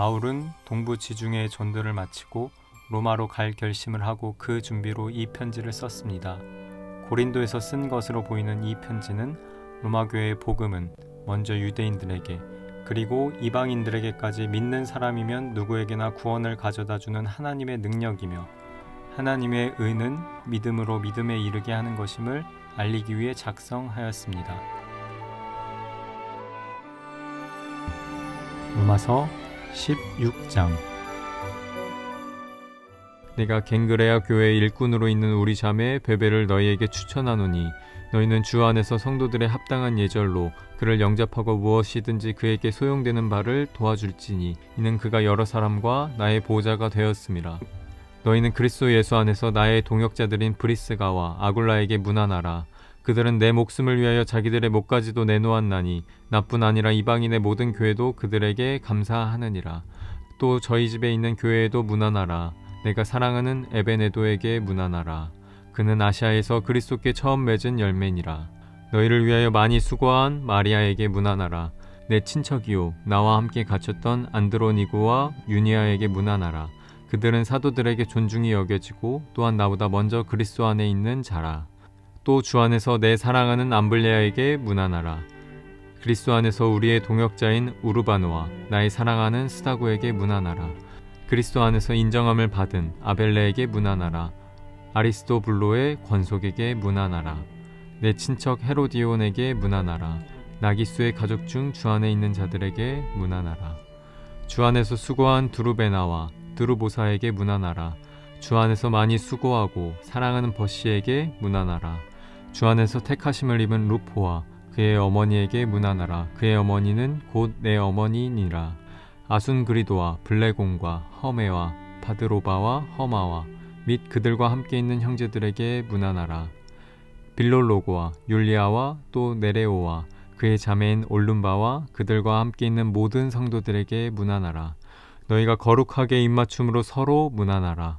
바울은 동부 지중해 전도를 마치고 로마로 갈 결심을 하고 그 준비로 이 편지를 썼습니다. 고린도에서 쓴 것으로 보이는 이 편지는 로마 교회의 복음은 먼저 유대인들에게 그리고 이방인들에게까지 믿는 사람이면 누구에게나 구원을 가져다 주는 하나님의 능력이며 하나님의 의는 믿음으로 믿음에 이르게 하는 것임을 알리기 위해 작성하였습니다. 로마서 16장. 내가 갱그레아 교회의 일꾼으로 있는 우리 자매 베베를 너희에게 추천하노니 너희는 주 안에서 성도들의 합당한 예절로 그를 영접하고 무엇이든지 그에게 소용되는 바를 도와줄지니 이는 그가 여러 사람과 나의 보호자가 되었음이라 너희는 그리스도 예수 안에서 나의 동역자들인 브리스가와 아굴라에게 문안하라 그들은 내 목숨을 위하여 자기들의 목까지도 내놓았나니 나뿐 아니라 이방인의 모든 교회도 그들에게 감사하느니라. 또 저희 집에 있는 교회에도 문안하라. 내가 사랑하는 에베네도에게 문안하라. 그는 아시아에서 그리스도께 처음 맺은 열매니라. 너희를 위하여 많이 수고한 마리아에게 문안하라. 내 친척이요 나와 함께 갇혔던 안드로니고와 유니아에게 문안하라. 그들은 사도들에게 존중이 여겨지고 또한 나보다 먼저 그리스도 안에 있는 자라 또 주 안에서 내 사랑하는 암블레아에게 문안하라. 그리스도 안에서 우리의 동역자인 우르바노와 나의 사랑하는 스타고에게 문안하라. 그리스도 안에서 인정함을 받은 아벨레에게 문안하라. 아리스토블로의 권속에게 문안하라. 내 친척 헤로디온에게 문안하라. 나기수의 가족 중 주 안에 있는 자들에게 문안하라. 주 안에서 수고한 두루베나와 드루보사에게 문안하라 주 안에서 많이 수고하고 사랑하는 버시에게 문안하라. 주 안에서 택하심을 입은 루포와 그의 어머니에게 문안하라. 그의 어머니는 곧 내 어머니니라. 아순 그리도와 블레공과 허메와 바드로바와 허마와 및 그들과 함께 있는 형제들에게 문안하라. 빌롤로고와 율리아와 또 네레오와 그의 자매인 올룸바와 그들과 함께 있는 모든 성도들에게 문안하라. 너희가 거룩하게 입맞춤으로 서로 문안하라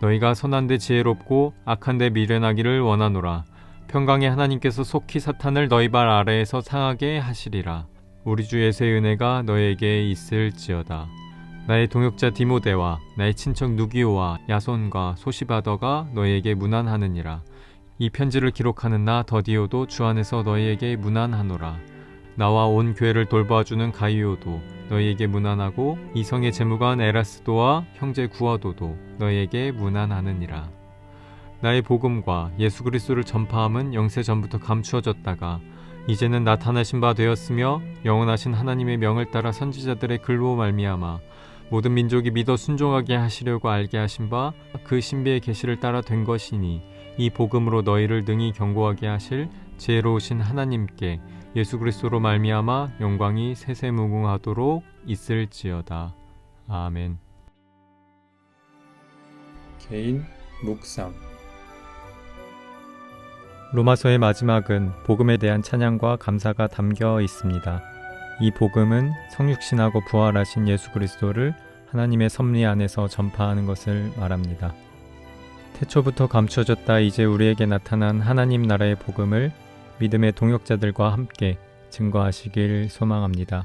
너희가 선한데 지혜롭고 악한데 미련하기를 원하노라. 평강의 하나님께서 속히 사탄을 너희 발 아래에서 상하게 하시리라. 우리 주 예수의 은혜가 너희에게 있을지어다. 나의 동역자 디모데와 나의 친척 누기오와 야손과 소시바더가 너희에게 문안하느니라. 이 편지를 기록하는 나 더디오도 주 안에서 너희에게 문안하노라 나와 온 교회를 돌봐주는 가이오도 너희에게 문안하고 이성의 재무관 에라스도와 형제 구아도도 너희에게 문안하느니라. 나의 복음과 예수 그리스도를 전파함은 영세 전부터 감추어졌다가 이제는 나타나신 바 되었으며 영원하신 하나님의 명을 따라 선지자들의 글로 말미암아 모든 민족이 믿어 순종하게 하시려고 알게 하신 바 그 신비의 계시를 따라 된 것이니 이 복음으로 너희를 능히 경고하게 하실 지혜로우신 하나님께 예수 그리스도로 말미암아 영광이 세세무궁하도록 있을지어다. 아멘. 개인 묵상 로마서의 마지막은 복음에 대한 찬양과 감사가 담겨 있습니다. 이 복음은 성육신하고 부활하신 예수 그리스도를 하나님의 섭리 안에서 전파하는 것을 말합니다. 태초부터 감추어졌다 이제 우리에게 나타난 하나님 나라의 복음을 믿음의 동역자들과 함께 증거하시길 소망합니다.